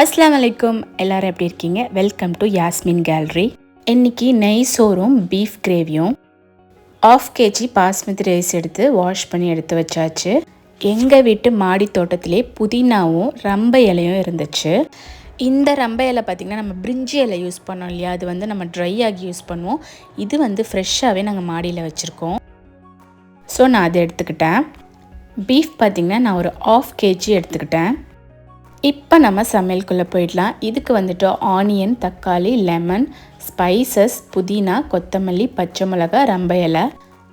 அஸ்லாம் வலைக்கம் எல்லாரும் எப்படி இருக்கீங்க? வெல்கம் டு யாஸ்மின் கேலரி இன்னைக்கு நெய் சோறும் பீஃப் கிரேவியும் ஆஃப் கேஜி பாஸ்மதி ரைஸ் எடுத்து வாஷ் பண்ணி எடுத்து வச்சாச்சு. எங்கள் வீட்டு மாடி தோட்டத்திலே புதினாவும் ரம்ப இலையும் இருந்துச்சு. இந்த ரம்ப இலை பார்த்திங்கன்னா நம்ம பிரிஞ்சி இலை யூஸ் பண்ணோம் இல்லையா? அது வந்து நம்ம ட்ரை ஆகி யூஸ் பண்ணுவோம். இது வந்து ஃப்ரெஷ்ஷாகவே நாங்கள் மாடியில் வச்சுருக்கோம். ஸோ நான் அதை எடுத்துக்கிட்டேன். பீஃப் பார்த்திங்கன்னா நான் ஒரு ஆஃப் கேஜி எடுத்துக்கிட்டேன். இப்போ நம்ம சமையலுக்குள்ளே போயிடலாம். இதுக்கு வந்துட்டு ஆனியன் தக்காளி லெமன் ஸ்பைசஸ் புதினா கொத்தமல்லி பச்சை மிளகா ரம்ப இலை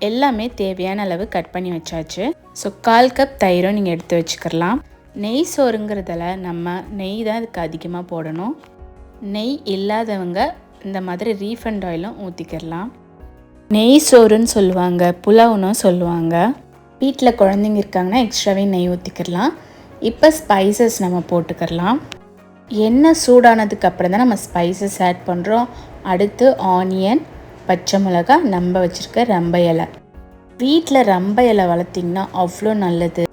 எல்லாமே தேவையான அளவு கட் பண்ணி வச்சாச்சு. ஸோ கால் கப் தயிரும் நீங்கள் எடுத்து வச்சுக்கலாம் நெய் சோறுங்கிறதுல நம்ம நெய் தான் இதுக்கு அதிகமாக போடணும். நெய் இல்லாதவங்க இந்த மாதிரி ரீஃபண்ட் ஆயிலும் ஊற்றிக்கிடலாம் நெய் சோறுன்னு சொல்லுவாங்க புலாவுன்னு சொல்லுவாங்க. வீட்டில் குழந்தைங்க இருக்காங்கன்னா எக்ஸ்ட்ராவே நெய் ஊற்றிக்கிடலாம் இப்போ ஸ்பைசஸ் நம்ம போட்டுக்கிறலாம். எண்ணெய் சூடானதுக்கு அப்புறம் தான் நம்ம ஸ்பைசஸ் ஆட் பண்ணுறோம் அடுத்து ஆனியன் பச்சை மிளகா நம்ம வச்சுருக்க ரம்ப இலை. வீட்டில் ரம்ப இலை வளர்த்திங்கன்னா அவ்வளோ நல்லது.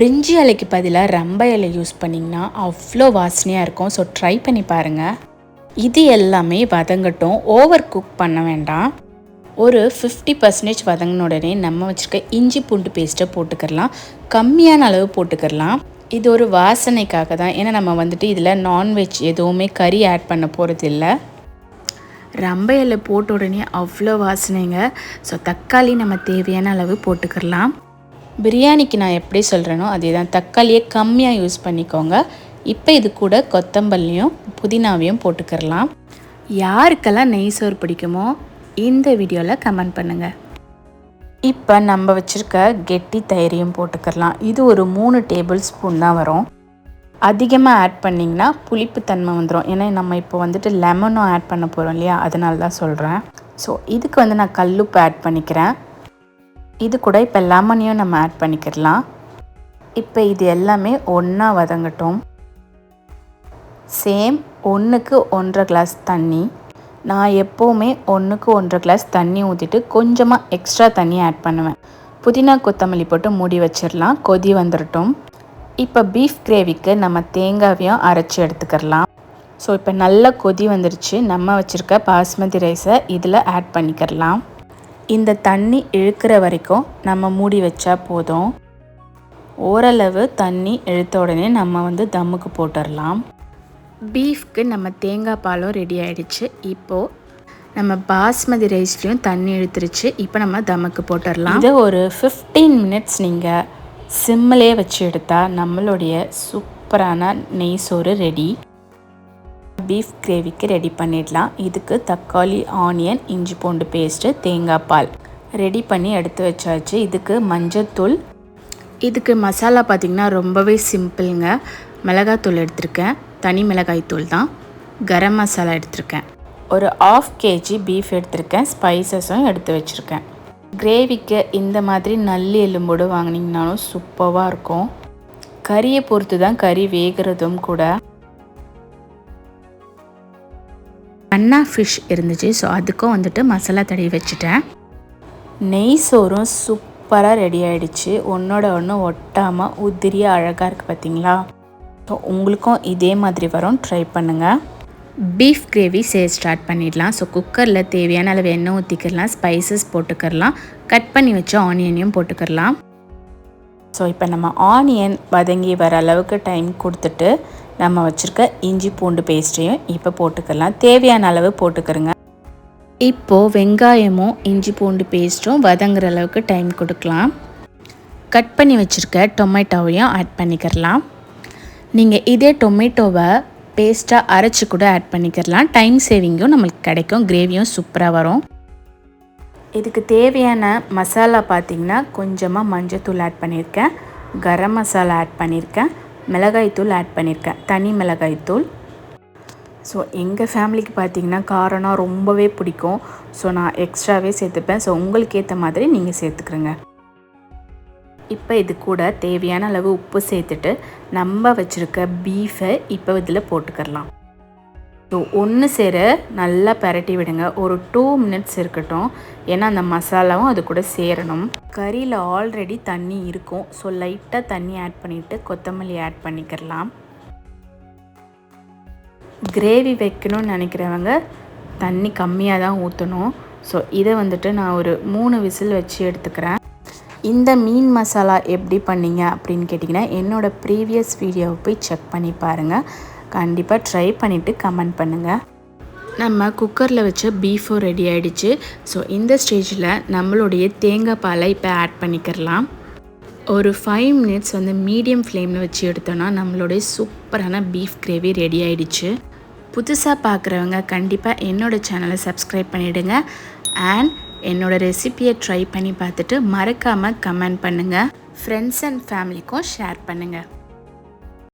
பிரிஞ்சி இலைக்கு பதிலாக ரம்ப இலை யூஸ் பண்ணிங்கன்னா அவ்வளோ வாசனையாக இருக்கும். ஸோ ட்ரை பண்ணி பாருங்கள் இது எல்லாமே வதங்கட்டும். ஓவர் குக் பண்ண வேண்டாம். ஒரு ஃபிஃப்டி பர்சன்டேஜ் வதங்கின உடனே நம்ம வச்சுருக்க இஞ்சி பூண்டு பேஸ்ட்டை போட்டுக்கிறலாம். கம்மியான அளவு போட்டுக்கிடலாம் இது ஒரு வாசனைக்காக தான். ஏன்னா நம்ம வந்துட்டு இதில் நான்வெஜ் எதுவுமே கறி ஆட் பண்ண போகிறது இல்லை. ரம்ப இலை போட்ட உடனே அவ்வளோ வாசனைங்க. ஸோ தக்காளி நம்ம தேவையான அளவு போட்டுக்கிடலாம் பிரியாணிக்கு நான் எப்படி சொல்கிறேனோ அதே தான் தக்காளியை கம்மியாக யூஸ் பண்ணிக்கோங்க. இப்போ இது கூட கொத்தம்பல்லியும் புதினாவையும் போட்டுக்கிறலாம். யாருக்கெல்லாம் நெய் சோறு பிடிக்குமோ இந்த வீடியோவில் கமெண்ட் பண்ணுங்கள் இப்போ நம்ம வச்சுருக்க கெட்டி தயிரையும் போட்டுக்கலாம் இது ஒரு மூணு டேபிள் ஸ்பூன் தான் வரும். அதிகமாக ஆட் பண்ணிங்கன்னா புளிப்புத்தன்மை வந்துடும் ஏன்னா நம்ம இப்போ வந்துட்டு லெமனும் ஆட் பண்ண போகிறோம் இல்லையா? அதனால தான் சொல்கிறேன் ஸோ இதுக்கு வந்து நான் கல்லுப்பு ஆட் பண்ணிக்கிறேன். இது கூட இப்போ லெமனையும் நம்ம ஆட் பண்ணிக்கிடலாம் இப்போ இது எல்லாமே ஒன்றா வதங்கட்டும். சேம் ஒன்றுக்கு ஒன்றரை கிளாஸ் தண்ணி. நான் எப்போவுமே ஒன்றுக்கு ஒன்றரை கிளாஸ் தண்ணி ஊற்றிட்டு கொஞ்சமாக எக்ஸ்ட்ரா தண்ணி ஆட் பண்ணுவேன். புதினா கொத்தமல்லி போட்டு மூடி வச்சிடலாம். கொதி வந்துடட்டும் இப்போ பீஃப் கிரேவிக்கு நம்ம தேங்காவையும் அரைச்சி எடுத்துக்கிறலாம். ஸோ இப்போ நல்லா கொதி வந்துருச்சு. நம்ம வச்சுருக்க பாஸ்மதி ரைஸை இதில் ஆட் பண்ணிக்கிறலாம். இந்த தண்ணி இழுக்கிற வரைக்கும் நம்ம மூடி வச்சா போதும். ஓரளவு தண்ணி இழுத்த உடனே நம்ம வந்து தம்முக்கு போட்டுடலாம். பீஃப்க்கு நம்ம தேங்காய் பாலும் ரெடி ஆயிடுச்சு. இப்போது நம்ம பாஸ்மதி ரைஸ்லேயும் தண்ணி இழுத்துருச்சு. இப்போ நம்ம தமக்கு போட்டுடலாம். இது ஒரு ஃபிஃப்டீன் மினிட்ஸ் நீங்கள் சிம்மிலே வச்சு எடுத்தால் நம்மளுடைய சூப்பரான நெய் சோறு ரெடி பீஃப் கிரேவிக்கு ரெடி பண்ணிடலாம். இதுக்கு தக்காளி ஆனியன் இஞ்சி பூண்டு பேஸ்ட்டு தேங்காய் பால் ரெடி பண்ணி எடுத்து வச்சாச்சு. இதுக்கு மஞ்சத்தூள். இதுக்கு மசாலா பார்த்திங்கன்னா ரொம்பவே சிம்பிளுங்க மிளகாத்தூள் எடுத்திருக்கேன். தனி மிளகாய் தூள் தான் கரம் மசாலா எடுத்திருக்கேன். ஒரு ஆஃப் கேஜி பீஃப் எடுத்திருக்கேன் ஸ்பைசஸும் எடுத்து வச்சுருக்கேன். கிரேவிக்கு இந்த மாதிரி நல்லி எலும்போடு வாங்கினீங்கனாலும் சூப்பராக இருக்கும். கறியை பொறுத்து தான் கறி வேகிறதும் கூட. அண்ணா ஃபிஷ் இருந்துச்சு ஸோ அதுக்கும் வந்துட்டு மசாலா தடவி வச்சுட்டேன். நெய் சோறும் சூப்பராக ரெடி ஆகிடுச்சு ஒன்றோட ஒன்று ஒட்டாமல் உதிரியாக அழகாக இருக்குது பார்த்தீங்களா ஸோ உங்களுக்கும் இதே மாதிரி வரும். ட்ரை பண்ணுங்கள் பீஃப் கிரேவி செய்ய ஸ்டார்ட் பண்ணிடலாம். ஸோ குக்கரில் தேவையான அளவு எண்ணெய் ஊற்றிக்கிடலாம் ஸ்பைசஸ் போட்டுக்கிறலாம் கட் பண்ணி வச்ச ஆனியனையும் போட்டுக்கிறலாம் ஸோ இப்போ நம்ம ஆனியன் வதங்கி வர அளவுக்கு டைம் கொடுத்துட்டு நம்ம வச்சுருக்க இஞ்சி பூண்டு பேஸ்ட்டையும் இப்போ போட்டுக்கலாம். தேவையான அளவு போட்டுக்கிறோங்க இப்போது வெங்காயமும் இஞ்சி பூண்டு பேஸ்ட்டும் வதங்குற அளவுக்கு டைம் கொடுக்கலாம். கட் பண்ணி வச்சுருக்க டொமேட்டோவையும் ஆட் பண்ணிக்கிறலாம். நீங்கள் இதே டொமேட்டோவை பேஸ்ட்டாக அரைச்சி கூட ஆட் பண்ணிக்கிறலாம் டைம் சேவிங்கும் நம்மளுக்கு கிடைக்கும். கிரேவியும் சூப்பராக வரும். இதுக்கு தேவையான மசாலா பார்த்திங்கன்னா கொஞ்சமாக மஞ்சத்தூள் ஆட் பண்ணியிருக்கேன் கரம் மசாலா ஆட் பண்ணியிருக்கேன் மிளகாய்த்தூள் ஆட் பண்ணியிருக்கேன் தனி மிளகாய்த்தூள் ஸோ எங்கள் ஃபேமிலிக்கு பார்த்திங்கன்னா காரம்னா ரொம்பவே பிடிக்கும். ஸோ நான் எக்ஸ்ட்ராவே சேர்த்துப்பேன். ஸோ உங்களுக்கு ஏற்ற மாதிரி நீங்கள் சேர்த்துக்கிறங்க. இப்போ இது கூட தேவையான அளவு உப்பு சேர்த்துட்டு நம்ம வச்சுருக்க பீஃபை இப்போ இதில் போட்டுக்கிறலாம். ஸோ ஒன்று சேர நல்லா பரட்டி விடுங்க. ஒரு டூ மினிட்ஸ் இருக்கட்டும். ஏன்னா அந்த மசாலாவும் அது கூட சேரணும். கறியில் ஆல்ரெடி தண்ணி இருக்கும். ஸோ லைட்டாக தண்ணி ஆட் பண்ணிவிட்டு கொத்தமல்லி ஆட் பண்ணிக்கிறலாம். கிரேவி வைக்கணும்னு நினைக்கிறவங்க தண்ணி கம்மியாக தான் ஊற்றணும் ஸோ இதை வந்துட்டு நான் ஒரு மூணு விசில் வச்சு எடுத்துக்கிறேன். இந்த மீன் மசாலா எப்படி பண்ணீங்க அப்படின்னு கேட்டிங்கன்னா என்னோடய ப்ரீவியஸ் வீடியோவை போய் செக் பண்ணி பாருங்கள் கண்டிப்பாக ட்ரை பண்ணிவிட்டு கமெண்ட் பண்ணுங்கள் நம்ம குக்கரில் வச்ச பீஃபும் ரெடி ஆகிடுச்சு ஸோ இந்த ஸ்டேஜில் நம்மளுடைய தேங்காய் பாலை இப்போ ஆட் பண்ணிக்கிறலாம் ஒரு ஃபைவ் மினிட்ஸ் வந்து மீடியம் ஃப்ளேமில் வச்சு எடுத்தோன்னா நம்மளுடைய சூப்பரான பீஃப் கிரேவி ரெடி ஆகிடுச்சு புதுசாக பார்க்குறவங்க கண்டிப்பாக என்னோடய சேனலை சப்ஸ்கிரைப் பண்ணிவிடுங்க அண்ட் என்னோடய ரெசிப்பியை ட்ரை பண்ணி பார்த்துட்டு மறக்காமல் கமெண்ட் பண்ணுங்கள் ஃப்ரெண்ட்ஸ் அண்ட் ஃபேமிலிக்கும் ஷேர் பண்ணுங்கள்